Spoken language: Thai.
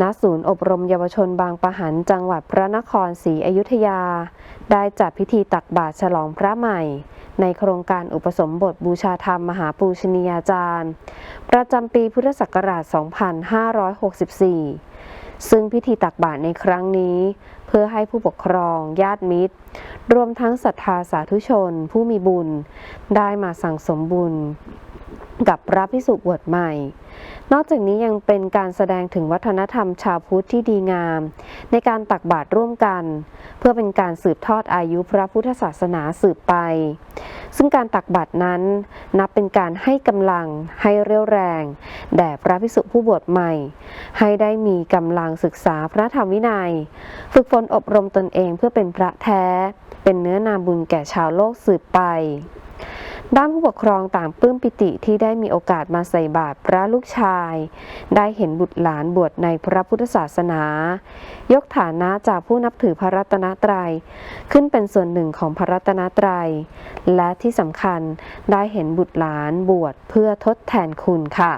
ณศูนย์อบรมเยาวชนบางปะหันจังหวัดพระนครศรีอยุธยา ได้จัดพิธีตักบาตรฉลองพระใหม่ ในโครงการอุปสมบทบูชาธรรมมหาปูชนียาจารย์ ประจำปีพุทธศักราช 2564 ซึ่งพิธีตักบาตรในครั้งนี้ เพื่อให้ผู้ปกครอง ญาติมิตร รวมทั้งศรัทธาสาธุชน ผู้มีบุญ ได้มาสั่งสมบุญกับพระพิสุบวชใหม่ นอกจากนี้ยังเป็นการแสดงถึงวัฒนธรรมชาวพุทธที่ดีงาม ในการตักบาตรร่วมกัน เพื่อเป็นการสืบทอดอายุพระพุทธศาสนาสืบไป ซึ่งการตักบาตรนั้น นับเป็นการให้กำลังให้เรี่ยวแรง แด่พระภิกษุผู้บวชใหม่ ให้ได้มีกำลังศึกษาพระธรรมวินัย ฝึกฝนอบรมตนเองเพื่อเป็นพระแท้ เป็นเนื้อนาบุญแก่ชาวโลกสืบไป ด้านผู้ปกครองต่างปลื้มปิติที่ได้มีโอกาสมาใส่บาตรพระลูกชาย ได้เห็นบุตรหลานบวชในพระพุทธศาสนา ยกฐานะจากผู้นับถือพระรัตนตรัย ขึ้นเป็นส่วนหนึ่งของพระรัตนตรัย และที่สำคัญได้เห็นบุตรหลานบวชเพื่อทดแทนคุณค่ะ